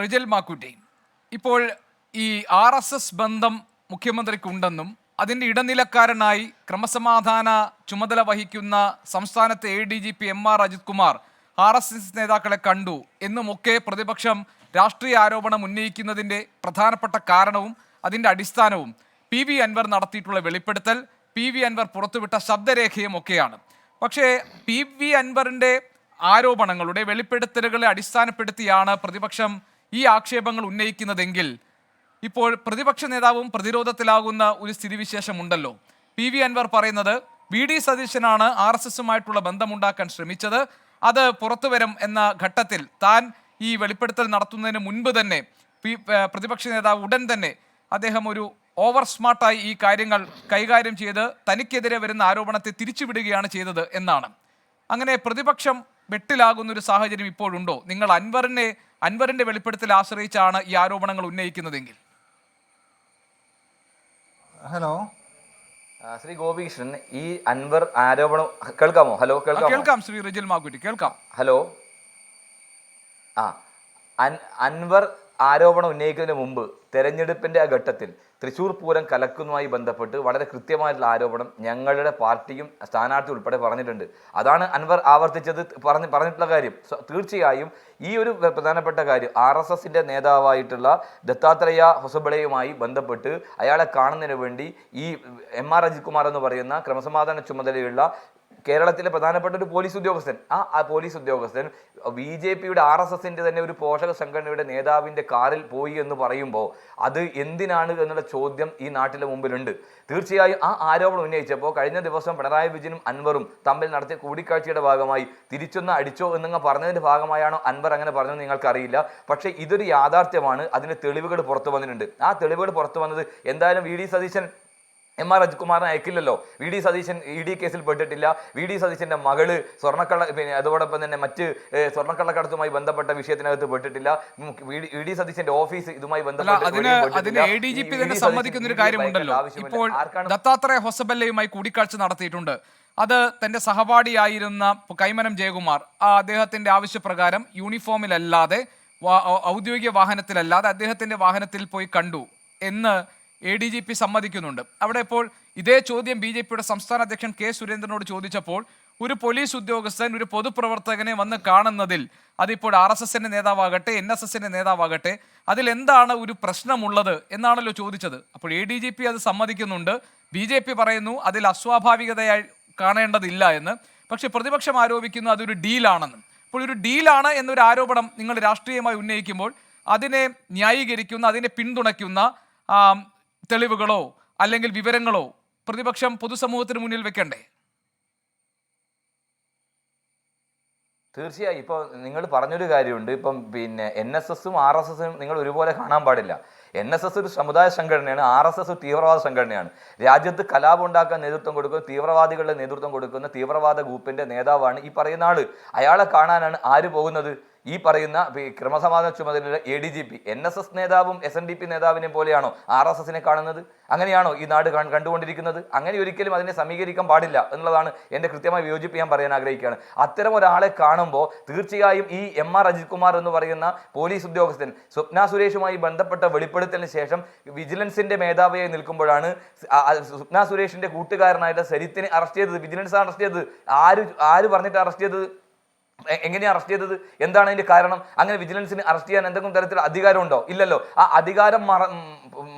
റിജൽ മാക്കുറ്റി. ഇപ്പോൾ ഈ R S S ബന്ധം മുഖ്യമന്ത്രിക്കുണ്ടെന്നും അതിന്റെ ഇടനിലക്കാരനായി ക്രമസമാധാന ചുമതല വഹിക്കുന്ന സംസ്ഥാനത്തെ A D G P M R Ajith Kumar R S S നേതാക്കളെ കണ്ടു എന്നുമൊക്കെ പ്രതിപക്ഷം രാഷ്ട്രീയ ആരോപണം ഉന്നയിക്കുന്നതിന്റെ പ്രധാനപ്പെട്ട കാരണവും അതിന്റെ അടിസ്ഥാനവും പി വി അൻവർ നടത്തിയിട്ടുള്ള വെളിപ്പെടുത്തൽ പി വി അൻവർ പുറത്തുവിട്ട ശബ്ദരേഖയും ഒക്കെയാണ്. പക്ഷേ പി വി അൻവറിന്റെ ആരോപണങ്ങളുടെ വെളിപ്പെടുത്തലുകളെ അടിസ്ഥാനപ്പെടുത്തിയാണ് പ്രതിപക്ഷം ഈ ആക്ഷേപങ്ങൾ ഉന്നയിക്കുന്നതെങ്കിൽ ഇപ്പോൾ പ്രതിപക്ഷ നേതാവും പ്രതിരോധത്തിലാകുന്ന ഒരു സ്ഥിതിവിശേഷമുണ്ടല്ലോ. പി വി അൻവർ പറയുന്നത് വി ഡി സതീശനാണ് ആർ എസ് എസുമായിട്ടുള്ള ബന്ധമുണ്ടാക്കാൻ ശ്രമിച്ചത്. അത് പുറത്തുവരും എന്ന ഘട്ടത്തിൽ താൻ ഈ വെളിപ്പെടുത്തൽ നടത്തുന്നതിന് മുൻപ് തന്നെ പ്രതിപക്ഷ നേതാവ് ഉടൻ തന്നെ അദ്ദേഹം ഒരു ഓവർ സ്മാർട്ടായി ഈ കാര്യങ്ങൾ കൈകാര്യം ചെയ്ത് തനിക്കെതിരെ വരുന്ന ആരോപണത്തെ തിരിച്ചുവിടുകയാണ് ചെയ്തത് എന്നാണ്. അങ്ങനെ പ്രതിപക്ഷം വെട്ടിലാകുന്ന ഒരു സാഹചര്യം ഇപ്പോഴുണ്ടോ? നിങ്ങൾ അൻവറിനെ അൻവറിന്റെ വെളിപ്പെടുത്തൽ ആശ്രയിച്ചാണ് ഈ ആരോപണങ്ങൾ ഉന്നയിക്കുന്നതെങ്കിൽ. ഹലോ. ശ്രീ ഗോപികൃഷ്ണൻ ഈ അൻവർ ആരോപണം കേൾക്കാമോ? ഹലോ കേൾക്കാം കേൾക്കാം ശ്രീ റിജിൽ മാക്കുറ്റി കേൾക്കാം. ഹലോ. ആ അൻവർ ആരോപണം ഉന്നയിക്കുന്നതിന് മുമ്പ് തെരഞ്ഞെടുപ്പിന്റെ ആ ഘട്ടത്തിൽ തൃശൂർ പൂരം കലക്കുന്നതുമായി ബന്ധപ്പെട്ട് വളരെ കൃത്യമായിട്ടുള്ള ആരോപണം ഞങ്ങളുടെ പാർട്ടിയും സ്ഥാനാർത്ഥി ഉൾപ്പെടെ പറഞ്ഞിട്ടുണ്ട്. അതാണ് അൻവർ ആവർത്തിച്ചത് പറഞ്ഞ് പറഞ്ഞിട്ടുള്ള കാര്യം. തീർച്ചയായും ഈ ഒരു പ്ര- പ്രധാനപ്പെട്ട കാര്യം ആർ എസ് എസിന്റെ നേതാവായിട്ടുള്ള ദത്താത്രേയ ഹൊസബളയുമായി ബന്ധപ്പെട്ട് അയാളെ കാണുന്നതിന് വേണ്ടി ഈ എം ആർ അജിത് കുമാർ എന്ന് പറയുന്ന ക്രമസമാധാന ചുമതലയുള്ള കേരളത്തിലെ പ്രധാനപ്പെട്ട ഒരു പോലീസ് ഉദ്യോഗസ്ഥൻ. ആ ആ പോലീസ് ഉദ്യോഗസ്ഥൻ ബി ജെ പിയുടെ ആർ എസ് എസിന്റെ തന്നെ ഒരു പോഷക സംഘടനയുടെ നേതാവിന്റെ കാറിൽ പോയി എന്ന് പറയുമ്പോൾ അത് എന്തിനാണ് എന്നുള്ള ചോദ്യം ഈ നാട്ടിലെ മുമ്പിലുണ്ട്. തീർച്ചയായും ആ ആരോപണം ഉന്നയിച്ചപ്പോൾ കഴിഞ്ഞ ദിവസം പിണറായി വിജയനും അൻവറും തമ്മിൽ നടത്തിയ കൂടിക്കാഴ്ചയുടെ ഭാഗമായി തിരിച്ചൊന്ന് അടിച്ചോ എന്നങ്ങ് പറഞ്ഞതിന്റെ ഭാഗമായാണോ അൻവർ അങ്ങനെ പറഞ്ഞതെന്ന് നിങ്ങൾക്കറിയില്ല. പക്ഷേ ഇതൊരു യാഥാർത്ഥ്യമാണ്. അതിന്റെ തെളിവുകൾ പുറത്തു വന്നിട്ടുണ്ട്. ആ തെളിവുകൾ പുറത്തു വന്നത് എന്തായാലും V D Satheesan M R അജ്കുമാറിനെ അയക്കില്ലല്ലോ. V D Satheesan E D കേസിൽ പെട്ടിട്ടില്ല. വി ഡി സതീശന്റെ മകൾ സ്വർണക്കള്ള പിന്നെ അതോടൊപ്പം തന്നെ മറ്റ് സ്വർണക്കള്ളക്കടത്തുമായി ബന്ധപ്പെട്ട വിഷയത്തിനകത്ത് പെട്ടിട്ടില്ല. വി ഡി- സതീശന്റെ ഓഫീസ് ഇതുമായി ബന്ധപ്പെട്ട് കാര്യമുണ്ടല്ലോ. ഇപ്പോൾ ആർക്കാണ് ദത്താത്രേയ ഹൊസബല്ലയുമായി കൂടിക്കാഴ്ച നടത്തിയിട്ടുണ്ട്. അത് തന്റെ സഹപാഠിയായിരുന്ന കൈമനം ജയകുമാർ ആ അദ്ദേഹത്തിന്റെ ആവശ്യപ്രകാരം യൂണിഫോമിലല്ലാതെ ഔദ്യോഗിക വാഹനത്തിലല്ലാതെ അദ്ദേഹത്തിന്റെ വാഹനത്തിൽ പോയി കണ്ടു എന്ന് എ ഡി ജി പി സമ്മതിക്കുന്നുണ്ട്. അവിടെ ഇപ്പോൾ ഇതേ ചോദ്യം ബി ജെ പിയുടെ സംസ്ഥാന അധ്യക്ഷൻ കെ സുരേന്ദ്രനോട് ചോദിച്ചപ്പോൾ ഒരു പോലീസ് ഉദ്യോഗസ്ഥൻ ഒരു പൊതുപ്രവർത്തകനെ വന്ന് കാണുന്നതിൽ അതിപ്പോൾ ആർ എസ് എസിന്റെ നേതാവാകട്ടെ എൻ എസ് എസിന്റെ നേതാവാകട്ടെ അതിൽ എന്താണ് ഒരു പ്രശ്നമുള്ളത് എന്നാണല്ലോ ചോദിച്ചത്. അപ്പോൾ എ ഡി ജി പി അത് സമ്മതിക്കുന്നുണ്ട്. ബി ജെ പി പറയുന്നു അതിൽ അസ്വാഭാവികതയായി കാണേണ്ടതില്ല എന്ന്. പക്ഷെ പ്രതിപക്ഷം ആരോപിക്കുന്നു അതൊരു ഡീലാണെന്ന്. അപ്പോൾ ഒരു ഡീലാണ് എന്നൊരു ആരോപണം നിങ്ങൾ രാഷ്ട്രീയമായി ഉന്നയിക്കുമ്പോൾ അതിനെ ന്യായീകരിക്കുന്ന അതിനെ പിന്തുണയ്ക്കുന്ന തെളിവുകളോ അല്ലെങ്കിൽ വിവരങ്ങളോ പ്രതിപക്ഷം പൊതുസമൂഹത്തിന് മുന്നിൽ വെക്കണ്ടേ? തീർച്ചയായും. ഇപ്പോൾ നിങ്ങൾ പറഞ്ഞൊരു കാര്യമുണ്ട്. ഇപ്പം പിന്നെ എൻ എസ് എസും ആർ എസ് എസും നിങ്ങൾ ഒരുപോലെ കാണാൻ പാടില്ല. എൻ എസ് എസ് ഒരു സമുദായ സംഘടനയാണ് ആർ എസ് എസ് തീവ്രവാദ സംഘടനയാണ്. രാജ്യത്ത് കലാപം ഉണ്ടാക്കാൻ നേതൃത്വം കൊടുക്കുന്ന തീവ്രവാദികളുടെ നേതൃത്വം കൊടുക്കുന്ന തീവ്രവാദ ഗ്രൂപ്പിന്റെ നേതാവാണ് ഈ പറയുന്ന ആൾ അയാളെ കാണാനാണ് ആര് പോകുന്നത്? ഈ പറയുന്ന ക്രമസമാധാന ചുമതലയുടെ A D G P N S S നേതാവും എസ് എൻ ഡി പി നേതാവിനെയും പോലെയാണോ ആർ എസ് എസിനെ കാണുന്നത്? അങ്ങനെയാണോ ഈ നാട് കണ്ടുകൊണ്ടിരിക്കുന്നത്? അങ്ങനെ ഒരിക്കലും അതിനെ സമീകരിക്കാൻ പാടില്ല എന്നുള്ളതാണ് എന്റെ കൃത്യമായി വിയോജിപ്പ് ഞാൻ പറയാൻ ആഗ്രഹിക്കുകയാണ്. അത്തരം ഒരാളെ കാണുമ്പോൾ തീർച്ചയായും ഈ എം ആർ അജിത് കുമാർ എന്ന് പറയുന്ന പോലീസ് ഉദ്യോഗസ്ഥൻ സ്വപ്ന സുരേഷുമായി ബന്ധപ്പെട്ട വെളിപ്പെടുത്തലിന് ശേഷം വിജിലൻസിന്റെ മേധാവിയായി നിൽക്കുമ്പോഴാണ് സ്വപ്ന സുരേഷിന്റെ കൂട്ടുകാരനായിട്ട് സരിത്തിനെ അറസ്റ്റ് ചെയ്തത്. വിജിലൻസ് അറസ്റ്റ് ചെയ്തത്. ആര് ആര് പറഞ്ഞിട്ട് അറസ്റ്റ് ചെയ്തത്? എ- എങ്ങനെയാ അറസ്റ്റ് ചെയ്തത്? എന്താണ് അതിന്റെ കാരണം? അങ്ങനെ വിജിലൻസിന് അറസ്റ്റ് ചെയ്യാൻ എന്തെങ്കിലും തരത്തിലുള്ള അധികാരമുണ്ടോ? ഇല്ലല്ലോ. ആ അധികാരം മറ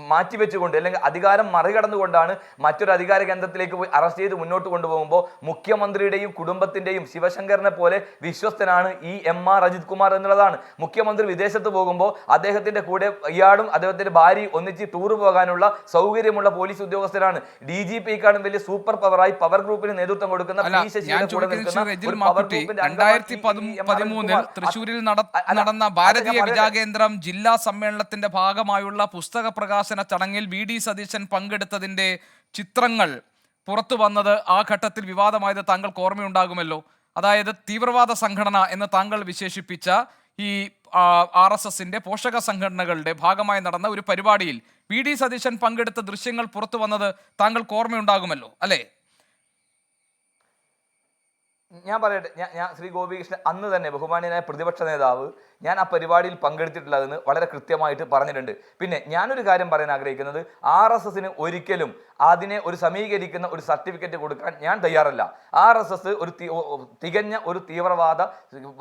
മാറ്റിവെച്ചുകൊണ്ട് അല്ലെങ്കിൽ അധികാരം മറികടന്നുകൊണ്ടാണ് മറ്റൊരു അധികാര കേന്ദ്രത്തിലേക്ക് പോയി അറസ്റ്റ് ചെയ്ത് മുന്നോട്ട് കൊണ്ടുപോകുമ്പോൾ മുഖ്യമന്ത്രിയുടെയും കുടുംബത്തിന്റെയും ശിവശങ്കറിനെ പോലെ വിശ്വസ്തനാണ് ഈ എം ആർ അജിത് കുമാർ എന്നുള്ളതാണ് മുഖ്യമന്ത്രി വിദേശത്ത് പോകുമ്പോൾ അദ്ദേഹത്തിന്റെ കൂടെ ഇയാളും അദ്ദേഹത്തിന്റെ ഭാര്യയും ഒന്നിച്ച് ടൂർ പോകാനുള്ള സൗകര്യമുള്ള പോലീസ് ഉദ്യോഗസ്ഥരാണ് ഡി ജി പിക്കാണ് വലിയ സൂപ്പർ പവറായി പവർ ഗ്രൂപ്പിന് നേതൃത്വം കൊടുക്കുന്ന പി ശശിയുടെ കൂടെ നിൽക്കുന്ന. തൃശ്ശൂരിൽ നടന്ന ഭാരതീയ വിദ്യാകേന്ദ്രം ജില്ലാ സമ്മേളനത്തിന്റെ ഭാഗമായുള്ള പുസ്തക പ്രകാശന ചടങ്ങിൽ വി ഡി സതീശൻ പങ്കെടുത്തതിന്റെ ചിത്രങ്ങൾ പുറത്തു വന്നത് ആ ഘട്ടത്തിൽ വിവാദമായത് താങ്കൾക്ക് ഓർമ്മയുണ്ടാകുമല്ലോ. അതായത് തീവ്രവാദ സംഘടന എന്ന് താങ്കൾ വിശേഷിപ്പിച്ച ഈ ആർ എസ് എസിന്റെ പോഷക സംഘടനകളുടെ ഭാഗമായി നടന്ന ഒരു പരിപാടിയിൽ വി ഡി സതീശൻ പങ്കെടുത്ത ദൃശ്യങ്ങൾ പുറത്തു വന്നത് താങ്കൾക്ക് ഓർമ്മയുണ്ടാകുമല്ലോ അല്ലേ? ഞാൻ പറയട്ടെ ഞാൻ ശ്രീ ഗോപികൃഷ്ണൻ അന്ന് തന്നെ ബഹുമാന്യനായ പ്രതിപക്ഷ നേതാവ് ഞാൻ ആ പരിപാടിയിൽ പങ്കെടുത്തിട്ടുള്ളതെന്ന് വളരെ കൃത്യമായിട്ട് പറഞ്ഞിട്ടുണ്ട്. പിന്നെ ഞാനൊരു കാര്യം പറയാൻ ആഗ്രഹിക്കുന്നത് ആർ എസ് എസിന് ഒരിക്കലും അതിനെ ഒരു സമീകരിക്കുന്ന ഒരു സർട്ടിഫിക്കറ്റ് കൊടുക്കാൻ ഞാൻ തയ്യാറല്ല. ആർ എസ് എസ് ഒരു തികഞ്ഞ ഒരു തീവ്രവാദ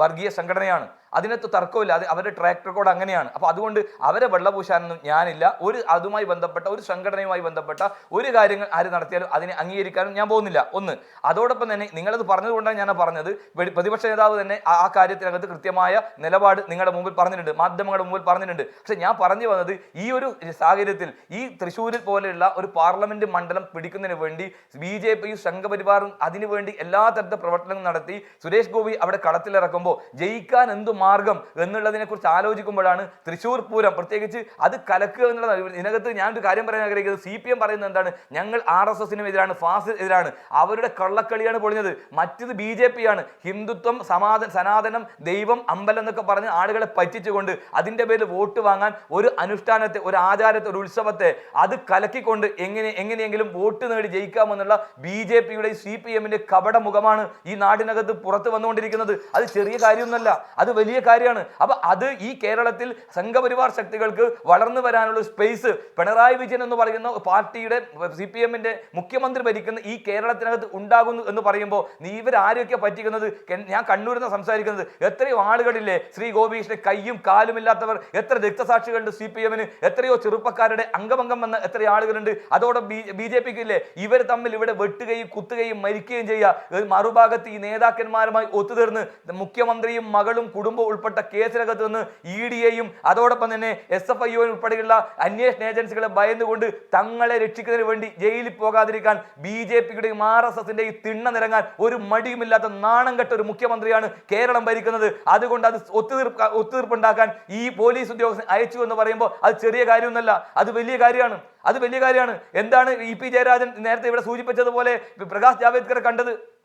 വർഗീയ സംഘടനയാണ്. അതിനകത്ത് തർക്കമില്ല അത് അവരുടെ ട്രാക്ക് റെക്കോർഡ് അങ്ങനെയാണ്. അപ്പോൾ അതുകൊണ്ട് അവരെ വെള്ളപൂശാനൊന്നും ഞാനില്ല. ഒരു അതുമായി ബന്ധപ്പെട്ട ഒരു സംഘടനയുമായി ബന്ധപ്പെട്ട ഒരു കാര്യങ്ങൾ ആര് നടത്തിയാലും അതിനെ അംഗീകരിക്കാനും ഞാൻ പോകുന്നില്ല. ഒന്ന് അതോടൊപ്പം തന്നെ നിങ്ങളത് പറഞ്ഞതുകൊണ്ടാണ് ഞാൻ പറഞ്ഞത്. പ്രതിപക്ഷ നേതാവ് തന്നെ ആ കാര്യത്തിനകത്ത് കൃത്യമായ നിലപാട് നിങ്ങളുടെ മുമ്പിൽ പറഞ്ഞിട്ടുണ്ട് മാധ്യമങ്ങളുടെ മുമ്പിൽ പറഞ്ഞിട്ടുണ്ട്. പക്ഷെ ഞാൻ പറഞ്ഞു വന്നത് ഈ ഒരു സാഹചര്യത്തിൽ ഈ തൃശ്ശൂരിൽ പോലെയുള്ള ഒരു പാർലമെന്റ് മണ്ഡലം പിടിക്കുന്നതിന് വേണ്ടി ബി ജെ പിയും സംഘപരിവാറും അതിനുവേണ്ടി എല്ലാ തരത്തിലുള്ള പ്രവർത്തനങ്ങളും നടത്തി സുരേഷ് ഗോപി അവിടെ കളത്തിലിറക്കുമ്പോൾ ജയിക്കാൻ എന്തു മാർഗം എന്നുള്ളതിനെ കുറിച്ച് ആലോചിക്കുമ്പോഴാണ് തൃശ്ശൂർ പൂരം. പ്രത്യേകിച്ച് അത് കലക്കുക എന്നുള്ളത് ഇതിനകത്ത് ഞാനൊരു കാര്യം പറയാൻ ആഗ്രഹിക്കുന്നത്. സി പി എം പറയുന്നത് എന്താണ്? ഞങ്ങൾ ആർ എസ് എസിനും എതിരാണ് ഫാസ് എതിരാണ്. അവരുടെ കള്ളക്കളിയാണ് പൊളിഞ്ഞത്. മറ്റത് ബി ജെ പി ആണ്. ഹിന്ദുത്വം സമാധാന സനാതനം ദൈവം അമ്പലം എന്നൊക്കെ പറഞ്ഞ് ആളുകളെ പറ്റിച്ചുകൊണ്ട് അതിന്റെ പേരിൽ വോട്ട് വാങ്ങാൻ ഒരു അനുഷ്ഠാനത്തെ ഒരു ആചാരത്തെ ഒരു ഉത്സവത്തെ അത് കലക്കിക്കൊണ്ട് എങ്ങനെ എങ്ങനെയെങ്കിലും വോട്ട് നേടി ജയിക്കാമെന്നുള്ള ബി ജെ പിയുടെ സി പി എമ്മിന്റെ കപട മുഖമാണ് ഈ നാടിനകത്ത് പുറത്ത് വന്നുകൊണ്ടിരിക്കുന്നത്. അത് ചെറിയ കാര്യമൊന്നുമല്ല അത് വലിയ കാര്യമാണ്. അപ്പോൾ അത് ഈ കേരളത്തിൽ സംഘപരിവാർ ശക്തികൾക്ക് വളർന്നു വരാനുള്ള സ്പേസ് പിണറായി വിജയൻ എന്ന് പറയുന്ന പാർട്ടിയുടെ സി പി എമ്മിന്റെ മുഖ്യമന്ത്രി ഭരിക്കുന്ന ഈ കേരളത്തിനകത്ത് ഉണ്ടാകുന്നു എന്ന് പറയുമ്പോൾ നീ ഇവരാരൊക്കെ പറ്റിക്കുന്നത്? ഞാൻ കണ്ണൂരിൽ നിന്ന് സംസാരിക്കുന്നത്. എത്രയോ ആളുകളില്ലേ ശ്രീ ഗോപീഷിന്റെ കയ്യും കാലുമില്ലാത്തവർ എത്ര രക്തസാക്ഷികളുണ്ട് സി പി എമ്മിന് എത്രയോ ചെറുപ്പക്കാരുടെ അംഗമംഗം വന്ന എത്ര ആളുകളുണ്ട്. അതോടെ ബി ജെ പിക്ക് ഇല്ലേ ഇവർ തമ്മിൽ ഇവിടെ വെട്ടുകയും കുത്തുകയും മരിക്കുകയും ചെയ്യുക മറുഭാഗത്ത് ഈ നേതാക്കന്മാരുമായി ഒത്തുതീർന്ന് മുഖ്യമന്ത്രിയും മകളും കുടുംബവും ഉൾപ്പെട്ട കേസിനകത്ത് നിന്ന് ഇ ഡിയെയും അതോടൊപ്പം തന്നെ എസ് എഫ് ഐ ഒ ഉൾപ്പെടെയുള്ള അന്വേഷണ ഏജൻസികളെ ഭയന്നുകൊണ്ട് തങ്ങളെ രക്ഷിക്കുന്നതിന് വേണ്ടി ജയിലിൽ പോകാതിരിക്കാൻ ബി ജെ പിയുടെയും ആർ എസ് എസിന്റെയും തിണ്ണ നിരങ്ങാൻ ഒരു മടിയുമില്ലാത്ത നാണം കെട്ട ഒരു മുഖ്യമന്ത്രിയാണ് കേരളം ഭരിക്കുന്നത്. അതുകൊണ്ട് അത് ഒത്തുതീർപ്പ് ഒത്തുതീർപ്പുണ്ടാക്കാൻ ഈ പോലീസ് ഉദ്യോഗസ്ഥൻ അയച്ചു എന്ന് പറയുമ്പോൾ അത് ചെറിയ കാര്യമൊന്നുമല്ല. അത് വലിയ കാര്യമാണ്. അത് വലിയ കാര്യമാണ്. എന്താണ് ഇ പി ജയരാജൻ നേരത്തെ ഇവിടെ സൂചിപ്പിച്ചതുപോലെ പ്രകാശ് ജാവേദ്കറെ കണ്ടത്?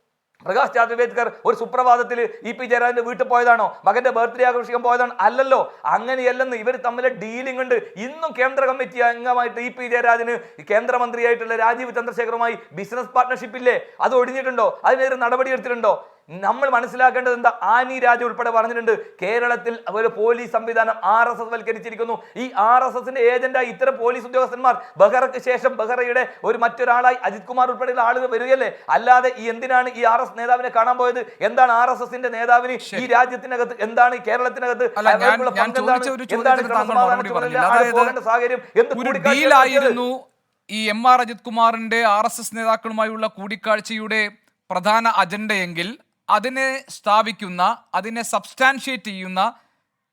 പ്രകാശ് ജാവേദ്കർ ഒരു സുപ്രഭാതത്തിൽ ഇ പി ജയരാജന്റെ വീട്ടിൽ പോയതാണോ? മകന്റെ ബർത്ത്ഡേ ആഘോഷിക്കാൻ പോയതാണോ? അല്ലല്ലോ. അങ്ങനെയല്ലെന്ന് ഇവർ തമ്മിലെ ഡീലിംഗ് ഉണ്ട്. ഇന്നും കേന്ദ്ര കമ്മിറ്റി അംഗമായിട്ട് ഇ പി ജയരാജന് കേന്ദ്രമന്ത്രിയായിട്ടുള്ള രാജീവ് ചന്ദ്രശേഖറുമായി ബിസിനസ് പാർട്ട്ണർഷിപ്പ് ഇല്ലേ? അത് ഒഴിഞ്ഞിട്ടുണ്ടോ? അതിനെതിരെ നടപടി എടുത്തിട്ടുണ്ടോ? നമ്മൾ മനസ്സിലാക്കേണ്ടത് എന്താ? ആനി രാജ ഉൾപ്പെടെ പറഞ്ഞിട്ടുണ്ട്. കേരളത്തിൽ ഒരു പോലീസ് സംവിധാനം ആർ എസ് എസ് വൽക്കരിച്ചിരിക്കുന്നു. ഈ ആർ എസ് എസിന്റെ ഏജന്റായി ഇത്തരം പോലീസ് ഉദ്യോഗസ്ഥന്മാർ ബഹ്റയ്ക്ക് ശേഷം ബഹ്റയുടെ ഒരു മറ്റൊരാളായി അജിത് കുമാർ ഉൾപ്പെടെയുള്ള ആളുകൾ വരികയല്ലേ? അല്ലാതെ ഈ എന്തിനാണ് ഈ ആർ എസ് നേതാവിനെ കാണാൻ പോയത്? എന്താണ് ആർ എസ് എസിന്റെ നേതാവിന് ഈ രാജ്യത്തിനകത്ത് എന്താണ് ഈ കേരളത്തിനകത്ത് എന്താണ്? സാഹചര്യം എന്ത് കൂടിക്കാഴ്ച ഈ എം ആർ അജിത് കുമാറിന്റെ ആർ എസ് എസ് നേതാക്കളുമായുള്ള കൂടിക്കാഴ്ചയുടെ പ്രധാന അജണ്ടയെങ്കിൽ അതിനെ സ്ഥാപിക്കുന്ന അതിനെ സബ്സ്റ്റാൻഷിയേറ്റ് ചെയ്യുന്ന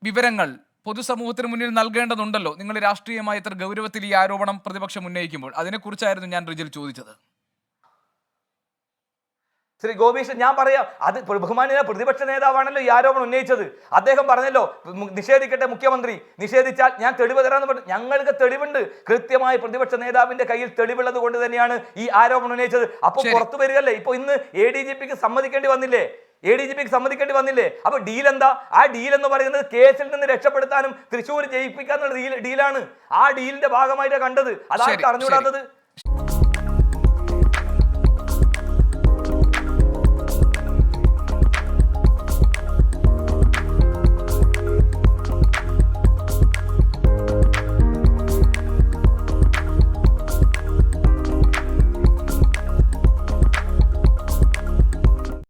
വിവരങ്ങൾ പൊതുസമൂഹത്തിന് മുന്നിൽ നൽകേണ്ടതുണ്ടല്ലോ. നിങ്ങൾ രാഷ്ട്രീയമായി ഇത്ര ഗൗരവത്തിൽ ഈ ആരോപണം പ്രതിപക്ഷം ഉന്നയിക്കുമ്പോൾ. അതിനെക്കുറിച്ചായിരുന്നു ഞാൻ റിജിൽ ചോദിച്ചത്. ശ്രീ ഗോപീഷൻ ഞാൻ പറയാം അത് ബഹുമാനിയ പ്രതിപക്ഷ നേതാവാണല്ലോ ഈ ആരോപണം ഉന്നയിച്ചത്. അദ്ദേഹം പറഞ്ഞല്ലോ നിഷേധിക്കട്ടെ മുഖ്യമന്ത്രി. നിഷേധിച്ചാൽ ഞാൻ തെളിവ് തരാമെന്ന് പറഞ്ഞു. ഞങ്ങൾക്ക് തെളിവുണ്ട്. കൃത്യമായി പ്രതിപക്ഷ നേതാവിന്റെ കയ്യിൽ തെളിവുള്ളത് കൊണ്ട് തന്നെയാണ് ഈ ആരോപണം ഉന്നയിച്ചത്. അപ്പോൾ. പുറത്തു വരികയല്ലേ? ഇപ്പൊ ഇന്ന് എ ഡി ജി പിക്ക് സമ്മതിക്കേണ്ടി വന്നില്ലേ? എ ഡി ജി പിക്ക് സമ്മതിക്കേണ്ടി വന്നില്ലേ? അപ്പൊ ഡീൽ എന്താ ആ ഡീൽ എന്ന് പറയുന്നത് കേസിൽ നിന്ന് രക്ഷപ്പെടുത്താനും തൃശ്ശൂർ ജയിപ്പിക്കാന്നുള്ള ഡീൽ ഡീലാണ്. ആ ഡീലിന്റെ ഭാഗമായിട്ടാണ് കണ്ടത്. അതാണ് അറിഞ്ഞുകൂടാത്തത്?